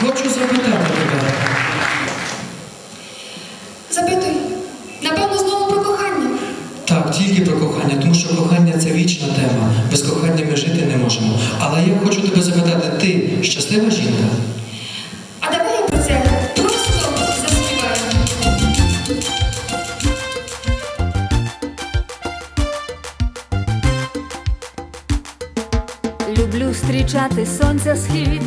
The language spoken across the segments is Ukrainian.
Хочу запитати тебе. Запитуй. Напевно, знову про кохання. Так, тільки про кохання, тому що кохання це вічна тема. Без кохання ми жити не можемо. Але я хочу тебе запитати, ти щаслива жінка? А давай я про це просто заспіваємо. Люблю зустрічати сонця схід,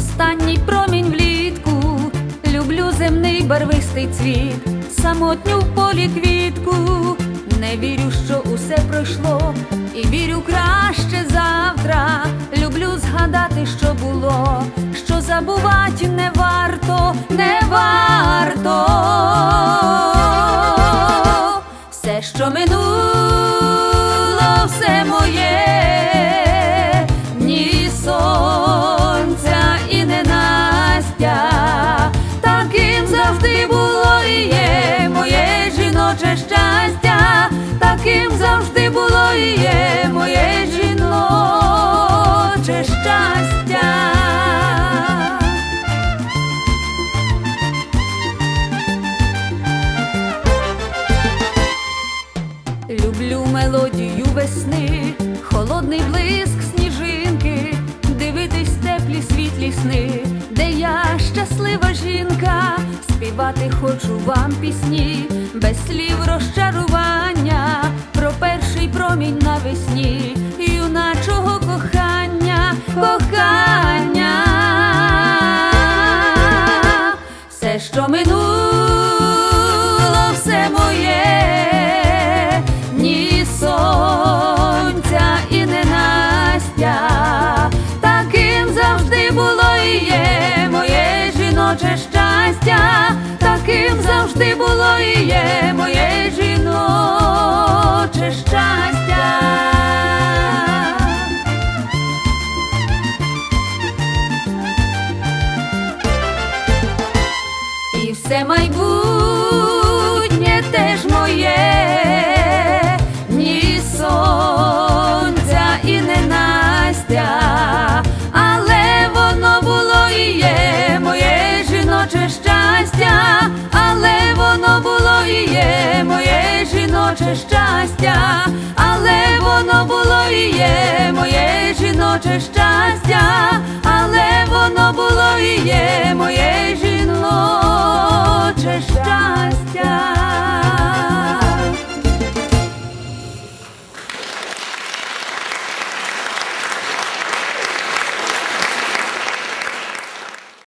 останній промінь влітку, люблю земний барвистий цвіт, самотню в полі квітку, не вірю, що усе пройшло, і вірю краще завтра. Люблю згадати, що було, що забувати не варто, не варто. Все, що минуло, щастя. Люблю мелодію весни, холодний блиск сніжинки, дивитись теплі світлі сни, де я щаслива жінка, співати хочу вам пісні, без слів розчарування, про перший промінь навесні, все, що минуло, все моє, ні сонця і не Настя. Таким завжди було і є моє жіноче щастя, таким завжди було і є Все майбутнє теж моє, ні сонця і не Настя, але воно було і є моє жіноче щастя, але воно було і є моє жіноче щастя, але воно було і є моє жіноче щастя,